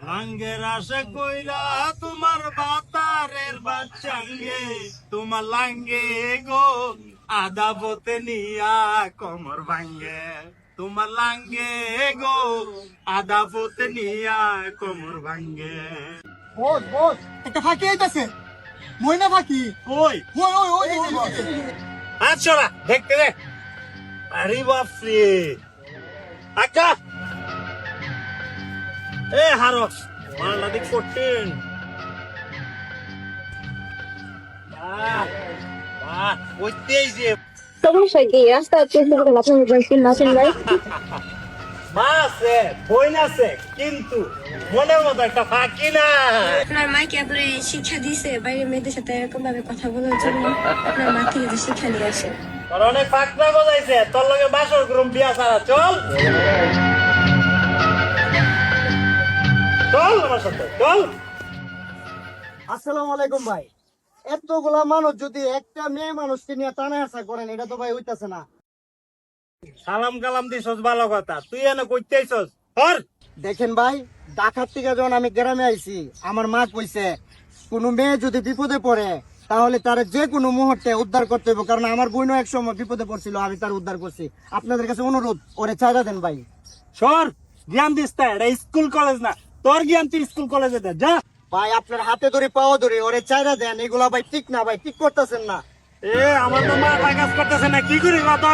লাঙ্গের আশা কইরা তোমার বাতারের বাচ্চাঙ্গে তোমার লাঙ্গে গো আদা পথে নিয়া কমর ভাঙ্গে। তোমার লাঙ্গে গো আদা পথে নিয়া কমর ভাঙ্গে। বস বস একটা ফাঁকি আইতাছে। মইনা ফাঁকি? ওই ওই ওই ওই। আচ্ছা দেখতে দে। আরে বাপরে। আকা এ হারস মালটা দেখ কঠিন। সমস্যা কি রাস্তা মা আছে বই আছে কিন্তু মনের মতো একটা ফাঁকি না আপনার মাকে আপনার শিক্ষা দিছে বাইরে মেয়েদের সাথে এরকম ভাবে কথা বলার জন্য আপনার মা থেকে শিক্ষা নিয়ে আসে। তোর অনেক ফাঁকনা বোঝাইছে তোর লগে বাসর গ্রুম বিয়া সারা চল। চল আমার সাথে চল। আসসালামু আলাইকুম ভাই। এতগুলা মানুষ যদি একটা মেয়ে মানুষকে নিয়ে টানা আসা করেন এটা তো ভাই হইতাছে না। সালাম কালাম দিছস ভালো কথা। তুই এনে কইতেছস হর দেখেন ভাই ঢাকার থেকে যখন আমি গ্রামে আইছি আমার মা কইছে কোনো মেয়ে যদি বিপদে পড়ে তাহলে তার যে কোনো মুহূর্তে উদ্ধার করতে হবে কারণ আমার বোনও এক সময় বিপদে পড়ছিল আমি তার উদ্ধার করছি। আপনাদের কাছে অনুরোধ ওরে চাইরা দেন ভাই। সর জ্ঞান দিস এটা স্কুল কলেজ না। তোর জ্ঞান তুই স্কুল কলেজে দে যা। ভাই আপনার হাতে ধরে পাওয়া ধরে ওরে চাইরা দেন এগুলা ভাই ঠিক না ভাই ঠিক করতেছেন না। এ আমার তো মা কাজ করতেছে না কি করি কত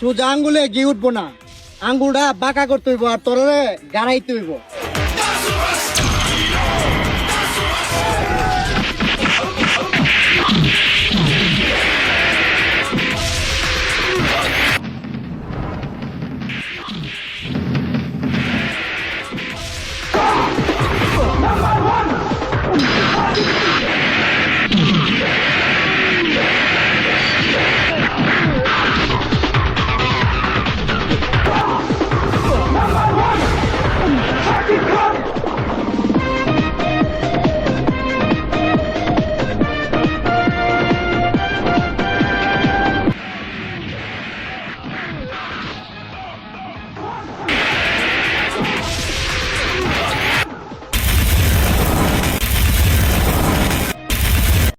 সোজা আঙ্গুলে গিয়ে উঠবো না। আঙ্গুলটা বাঁকা করতে হইব আর তরলে গাড়াইতে হইব।